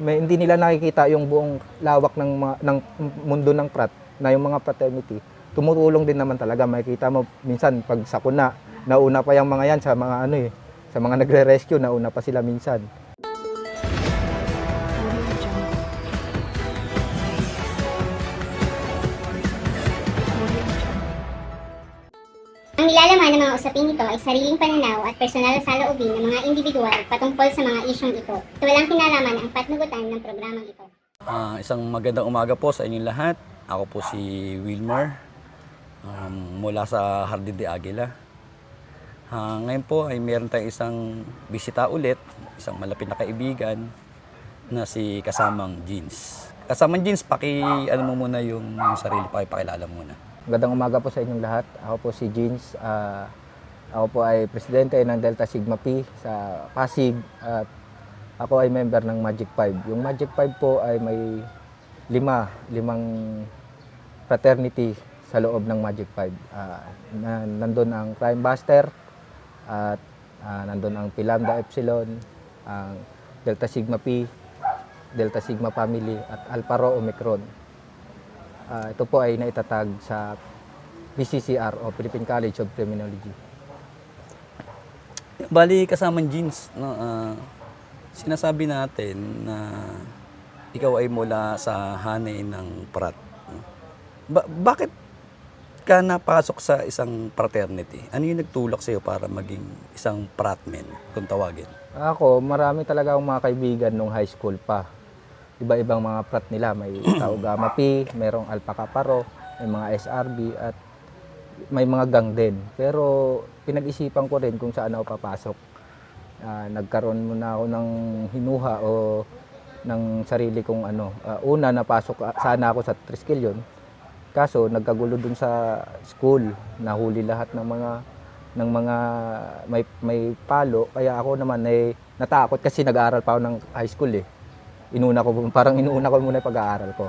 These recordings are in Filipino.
may, hindi nila nakikita yung buong lawak ng, mga- ng mundo ng prat na yung mga fraternity. Tumutulong din naman talaga. Makikita mo minsan pag sakuna, nauna pa yung mga yan sa mga ano eh, sa mga nagre-rescue, nauna pa sila minsan. Nilalaman ng mga usaping ito ay sariling pananaw at personal na saloobin ng mga individual patungkol sa mga isyong ito. Ito walang kinalaman ang patnugutan ng programang ito. Ah, isang magandang umaga po sa inyong lahat. Ako po si Wilmer um, mula sa Hardin de Aguila. Ah, ngayon po ay meron tayong isang bisita ulit, isang malapit na kaibigan na si Kasamang Jeans. Kasamang Jeans, paki ano mo muna yung sarili, pakipakilala muna. Magandang umaga po sa inyong lahat. Ako po si Jeans. Ah, ako po ay presidente ng Delta Sigma Pi sa Pasig at ako ay member ng Magic 5. Yung Magic 5 po ay may lima, limang fraternity sa loob ng Magic 5. Ah, na, nandun ang Crime Buster at ah, nandun ang Pi Lambda Epsilon, ang Delta Sigma Pi, Delta Sigma Family at Alpha Rho Omicron. Ah, ito po ay naitatag sa PCCR o Philippine College of Criminology. Bali, kasamang Jeans, no, ah, sinasabi natin na ikaw ay mula sa hanay ng prat. Ba- bakit ka napasok sa isang fraternity? Ano yung nagtulak sa'yo para maging isang pratman, kung tawagin? Ako, marami talaga akong mga kaibigan nung high school pa. Iba-ibang mga prat nila. May Tau Gamma Pi, merong Alpha Kappa Rho, may mga SRB at may mga gang din. Pero pinag-isipan ko rin kung saan ako papasok. Ah, nagkaroon muna ako ng hinuha o ng sarili kong ano. Ah, una, napasok ah, sana ako sa Triskelion. Kaso nagkagulo dun sa school, nahuli lahat ng mga ng mga may may palo kaya ako naman ay natakot kasi nag-aaral pa ako ng high school eh. Inuna ko parang inuuna ko muna yung pag-aaral ko.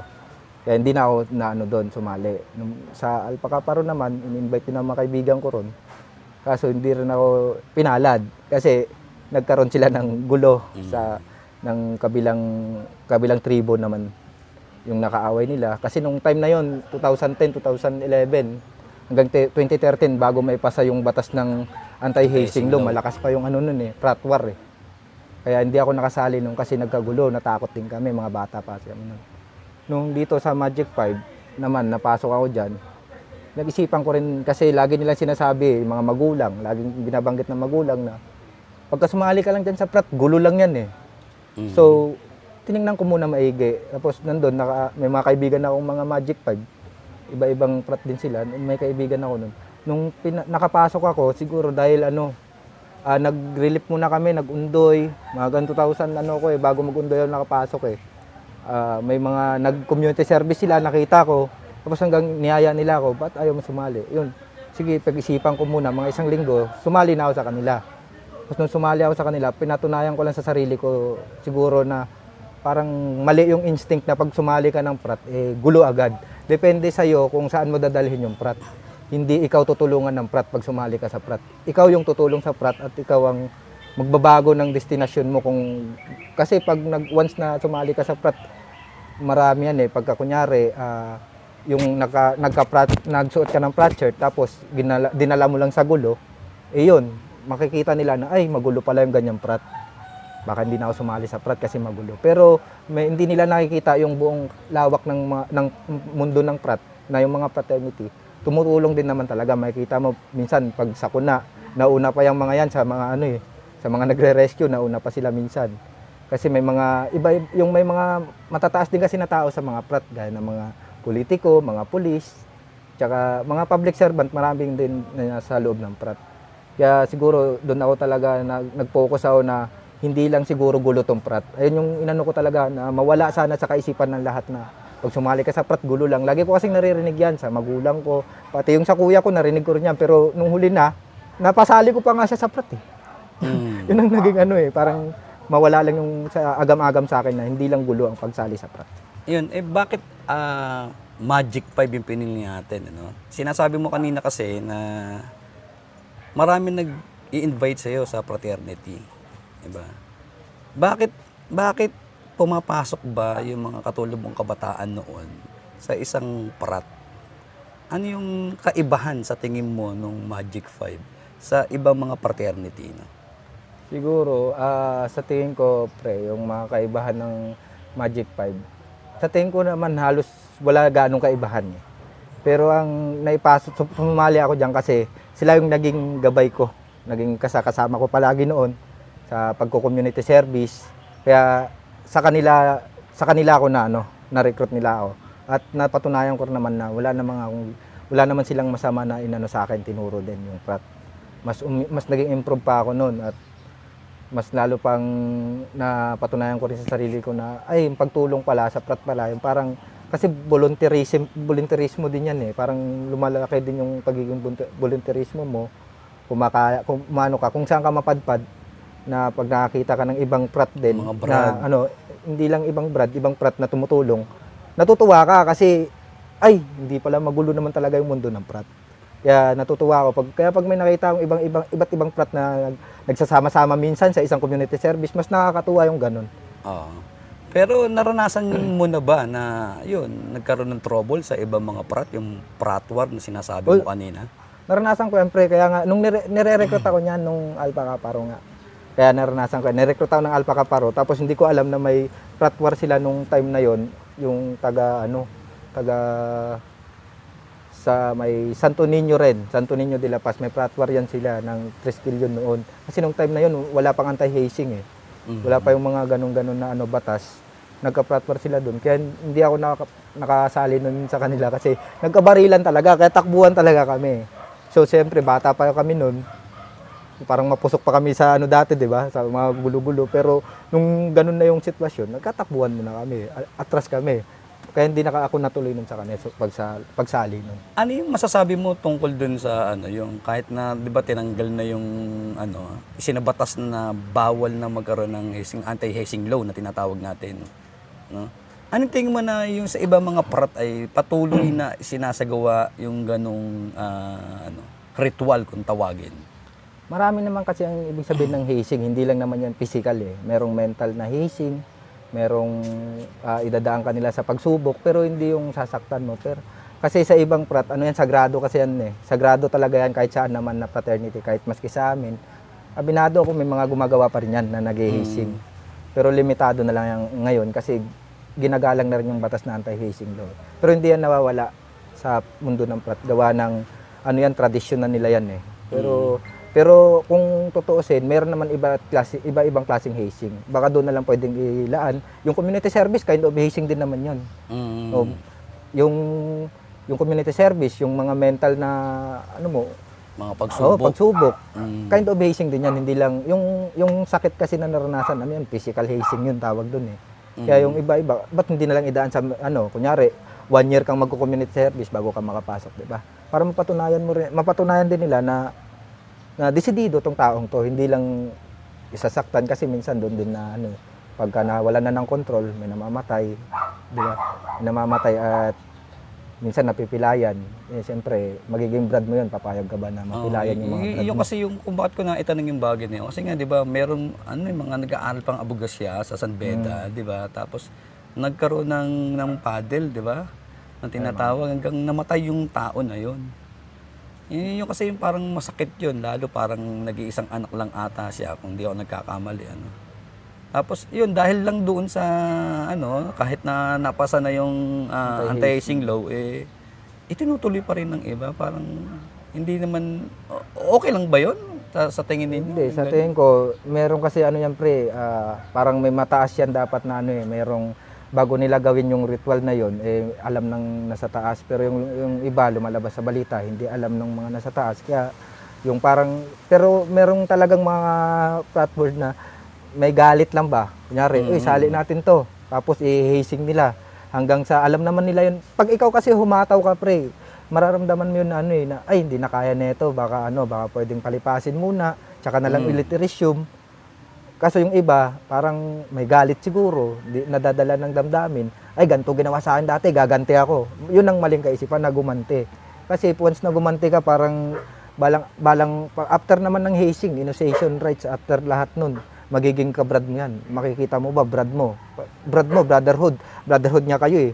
Kaya hindi na ako na ano doon sumali. Nung, sa Alpha Kappa ron naman, in-invite din ng mga kaibigan ko ron. Kaso hindi rin ako pinalad kasi nagkaroon sila ng gulo sa ng kabilang kabilang tribo naman yung nakaaway nila. Kasi nung time na yon 2010, 2011, hanggang te- 2013, bago may pasa yung batas ng anti-hazing law, malakas pa yung ano nun eh, frat war eh. Kaya hindi ako nakasali nung kasi nagkagulo, natakot din kami, mga bata pa kami nun. Nung dito sa Magic 5, naman, napasok ako dyan, nag-isipan ko rin, kasi lagi nilang sinasabi, mga magulang, laging binabanggit ng magulang na, pagka sumali ka lang dyan sa prat, gulo lang yan eh. Mm. So, tiningnan ko muna maigi. Tapos nandun, naka, may mga kaibigan akong mga Magic 5. Iba-ibang prat din sila. May kaibigan ako nun. Nung pina- nakapasok ako, siguro dahil ano, ah, nag-relief muna kami, nag-undoy. Mga ganun 2000 ano ko eh, bago mag-undoy ako nakapasok eh. Ah, may mga nag-community service sila, nakita ko. Tapos hanggang niyaya nila ako, ba't ayaw mo sumali? Yun, sige, pag-isipan ko muna, mga isang linggo, sumali na ako sa kanila. Tapos nung sumali ako sa kanila, pinatunayan ko lang sa sarili ko siguro na parang mali yung instinct na pag sumali ka ng prat, eh, gulo agad. Depende sa'yo kung saan mo dadalhin yung prat. Hindi ikaw tutulungan ng prat pag sumali ka sa prat. Ikaw yung tutulong sa prat at ikaw ang magbabago ng destinasyon mo kung kasi pag nag once na sumali ka sa prat marami yan eh. Pagka kunyari ah, yung naka nagka nagsuot ka ng prat shirt tapos ginala, dinala mo lang sa gulo eh yun makikita nila na ay magulo pala yung ganyang prat. Baka hindi na ako sumali sa prat kasi magulo. Pero may, hindi nila nakikita yung buong lawak ng ng mundo ng prat na yung mga fraternity tumutulong din naman talaga makikita mo minsan pag sakuna nauna pa yung mga yan sa mga ano eh sa mga nagre-rescue nauna pa sila minsan kasi may mga iba yung may mga matataas din kasi na tao sa mga prat gaya ng mga politiko, mga pulis, tsaka mga public servant maraming din na sa loob ng prat. Kaya siguro doon ako talaga nag, nag-focus ako na hindi lang siguro gulo tong prat. Ayun yung inano ko talaga na mawala sana sa kaisipan ng lahat na pag sumali ka sa prat, gulo lang. Lagi ko kasing naririnig yan sa magulang ko. Pati yung sa kuya ko, narinig ko rin yan. Pero nung huli na, napasali ko pa nga siya sa prat eh. Mm. Yun ang naging ano eh, parang mawala lang yung sa agam-agam sa akin na hindi lang gulo ang pagsali sa prat. Yun, eh bakit ah, Magic 5 yung pinili natin? Ano? Sinasabi mo kanina kasi na marami nag-i-invite sa'yo sa fraternity. Diba? Bakit, bakit pumapasok ba yung mga katulad mong kabataan noon sa isang prat? Ano yung kaibahan sa tingin mo nung Magic 5 sa ibang mga fraternity? No? Siguro, ah, sa tingin ko, pre, yung mga kaibahan ng Magic 5, sa tingin ko naman halos wala ganong kaibahan. Eh. Pero ang naipasok, sum- sumali ako diyan kasi sila yung naging gabay ko. Naging kasakasama ko palagi noon sa pagko-community service. Kaya sa kanila sa kanila ako na ano, na-recruit nila ako. At napatunayan ko naman na wala namang akong wala naman silang masama na inano sa akin tinuro din yung prat. Mas umi- mas naging improve pa ako noon at mas lalo pang napatunayan ko rin sa sarili ko na ay yung pagtulong pala sa prat pala yung parang kasi volunteerism volunteerismo din yan eh parang lumalaki din yung pagiging volunte- volunteerismo mo kumakaya kung maano ka kung saan ka mapadpad na pag nakakita ka ng ibang prat din Mga na brad. ano hindi lang ibang brad ibang prat na tumutulong natutuwa ka kasi ay hindi pala magulo naman talaga yung mundo ng prat kaya natutuwa ako pag kaya pag may nakita akong ibang ibang iba't ibang prat na nag, nagsasama-sama minsan sa isang community service mas nakakatuwa yung ganun. Oo. Pero naranasan mo na ba na yun, nagkaroon ng trouble sa ibang mga prat, yung prat war na sinasabi mo Well, kanina? Naranasan ko yan pre kaya nga nung nire- nire-recruit ako niyan nung Alpha Kaparo nga. Kaya naranasan ko, yan. nire-recruit ako ng Alpha Kaparo tapos hindi ko alam na may prat war sila nung time na yon yung taga ano, taga sa may Santo Niño rin, Santo Niño de la Paz, may prat war yan sila ng 3 billion noon. Kasi nung time na yon wala pang anti-hazing eh. Mhm. Wala pa yung mga ganun-ganun na ano batas. Nagka-pratwar sila doon. Kaya hindi ako naka, nakasali nun sa kanila kasi nagkabarilan talaga, kaya takbuhan talaga kami. So siyempre bata pa kami noon. Parang mapusok pa kami sa ano dati, 'di ba? Sa mga gulo-gulo. Pero nung ganun na yung sitwasyon, nagkatakbuhan muna kami. Atras kami. Kaya hindi naka ako natuloy nun sa kanila so, pagsa, pagsali nun. Ano yung masasabi mo tungkol dun sa ano, yung kahit na 'di ba tinanggal na yung ano, isinabatas na bawal na magkaroon ng hazing, anti-hazing law na tinatawag natin, no? Anong tingin mo na yung sa ibang mga prat ay patuloy na sinasagawa yung ganong ah, ano, ritual kung tawagin? Marami naman kasi ang ibig sabihin ng hazing, hindi lang naman yan physical eh. Merong mental na hazing, merong ah, idadaan kanila sa pagsubok, pero hindi yung sasaktan mo. Pero, kasi sa ibang prat, ano yan, sagrado kasi yan eh. Sagrado talaga yan kahit saan naman na fraternity, kahit maski sa amin. Abinado ako, may mga gumagawa pa rin yan na nag-hazing. Pero limitado na lang yan ngayon kasi ginagalang na rin yung batas na anti-hazing law. Pero hindi yan nawawala sa mundo ng prat. Gawa ng, ano yan, tradisyon na nila yan eh. Pero, pero kung tutuusin, meron naman iba klase, iba-ibang klaseng hazing. Baka doon na lang pwedeng ilaan. Yung community service, kind of hazing din naman yun. Mm. O, yung, yung community service, yung mga mental na, ano mo, mga oh, pagsubok. pagsubok, Mm. kind of hazing din yan. Hindi lang, yung, yung sakit kasi na naranasan, ano yun, physical hazing yun tawag doon eh. Kaya yung iba-iba, ba't hindi na lang idaan sa, ano, kunyari, one year kang magko-community service bago ka makapasok, di ba? Para mapatunayan mo rin, mapatunayan din nila na, na desidido tong taong to, hindi lang isasaktan kasi minsan doon din na, ano, pagka nawala na ng control, may namamatay, di ba? May namamatay at minsan napipilayan. Eh, siyempre, magiging brad mo yun, papayag ka ba na mapilayan yung mga brad Yung kasi yung kung bakit ko na itanong yung bagay na yun. Kasi nga, di ba, meron, ano yung mga nag-aaral pang abogasya sa San Beda, Mm. di ba? Tapos, nagkaroon ng, ng paddle, di ba? Na tinatawag hanggang namatay yung tao na yun. Yun yung kasi yung parang masakit yun, lalo parang nag-iisang anak lang ata siya, kung di ako nagkakamali, ano. Tapos, yun, dahil lang doon sa, ano, kahit na napasa na yung ah, anti-hazing law, eh, itinutuloy pa rin ng iba. Parang, hindi naman, okay lang ba yun? Sa, sa tingin ninyo? Hindi, sa tingin ko, meron kasi ano yan pre, ah, parang may mataas yan dapat na ano eh, merong bago nila gawin yung ritual na yon eh alam ng nasa taas. Pero yung yung iba lumalabas sa balita hindi alam ng mga nasa taas. Kaya yung parang pero merong talagang mga platform na may galit lang ba? Kunyari uy sali natin to. Tapos i-hazing nila. Hanggang sa alam naman nila yun. Pag ikaw kasi humataw ka pre mararamdaman mo yun na ano eh na ay hindi na kaya nito baka ano baka pwedeng palipasin muna. Tsaka na lang ulit i-resume Kaso yung iba, parang may galit siguro, di, nadadala ng damdamin. Ay, ganito ginawa sa akin dati, gaganti ako. Yun ang maling kaisipan na gumanti. Kasi once na gumanti ka, parang balang, balang, after naman ng hazing, initiation rights, after lahat nun, magiging kabrad mo yan. Makikita mo ba, brad mo. Brad mo, brotherhood. Brotherhood niya kayo eh.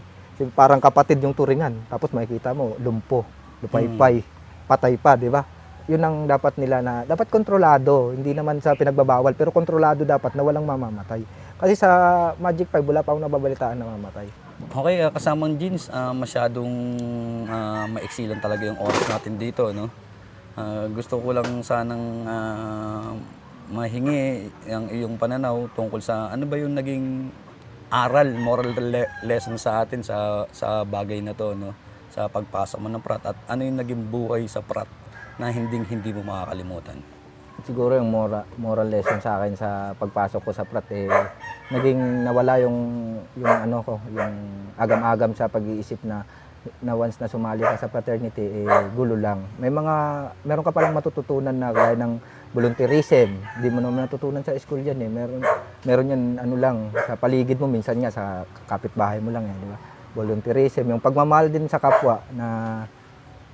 Parang kapatid yung turingan. Tapos makikita mo, lumpo, lupaypay, patay pa, di ba? Yun ang dapat nila na, dapat kontrolado. Hindi naman sa pinagbabawal, pero kontrolado dapat na walang mamamatay. Kasi sa Magic 5, wala pa akong nababalitaan na mamatay. Okay, ah, kasamang jeans, ah, masyadong ah, maiksi lang talaga yung oras natin dito, no? Ah, gusto ko lang sanang ah, mahingi ang iyong pananaw tungkol sa ano ba yung naging aral, moral le- lesson sa atin sa sa bagay na to, no? Sa pagpasok mo ng prat at ano yung naging buhay sa prat na hinding hindi mo makakalimutan. siguro yung moral, moral lesson sa akin sa pagpasok ko sa prat eh naging nawala yung yung ano ko yung agam-agam sa pag-iisip na na once na sumali ka sa fraternity eh gulo lang. May mga meron ka palang matututunan na gaya ng volunteerism. Hindi mo naman natutunan sa school yan eh. Meron meron yan ano lang sa paligid mo minsan nga sa kapitbahay mo lang eh di ba? Volunteerism yung pagmamahal din sa kapwa na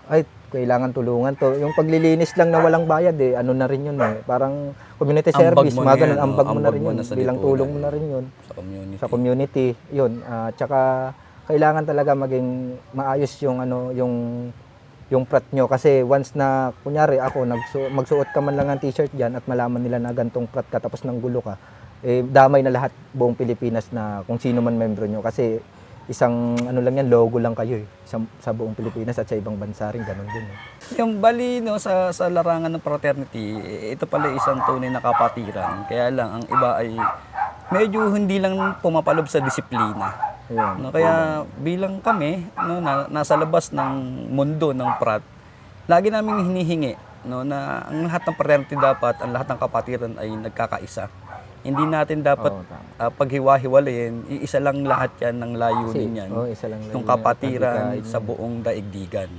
ay, kailangan tulungan to. Yung paglilinis lang na walang bayad eh, ano na rin yun eh. Parang community Ambag service, mga ganun, ambag mo na rin yun. Bilang tulong mo na rin yun Sa community. sa community. Yun, ah, tsaka kailangan talaga maging maayos yung ano, yung yung prat nyo kasi once na kunyari ako nagsu- magsuot ka man lang ng t-shirt diyan at malaman nila na gantong prat ka tapos nang gulo ka eh damay na lahat buong Pilipinas na kung sino man membro nyo kasi isang ano lang yan logo lang kayo eh sa, sa buong Pilipinas at sa ibang bansa rin ganun din eh. Yung bali no, sa, sa larangan ng fraternity, ito pala isang tunay na kapatiran. Kaya lang, ang iba ay medyo hindi lang pumapalob sa disiplina. Ayun. No, kaya bilang kami, no, na, nasa labas ng mundo ng prat, lagi namin hinihingi no, na ang lahat ng fraternity dapat, ang lahat ng kapatiran ay nagkakaisa. Hindi natin dapat Oo, tama. ah, paghiwa-hiwalayin, iisa lang lahat yan ng layunin Kasi, yan oh, isa lang yung layunin, kapatiran pagkain sa buong daigdigan.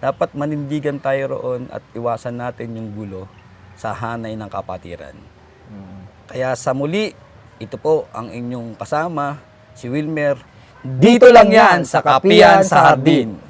Dapat manindigan tayo roon at iwasan natin yung gulo sa hanay ng kapatiran. Mm. Kaya sa muli, ito po ang inyong kasama, si Wilmer. Dito lang yan sa Kapiyan sa Hardin.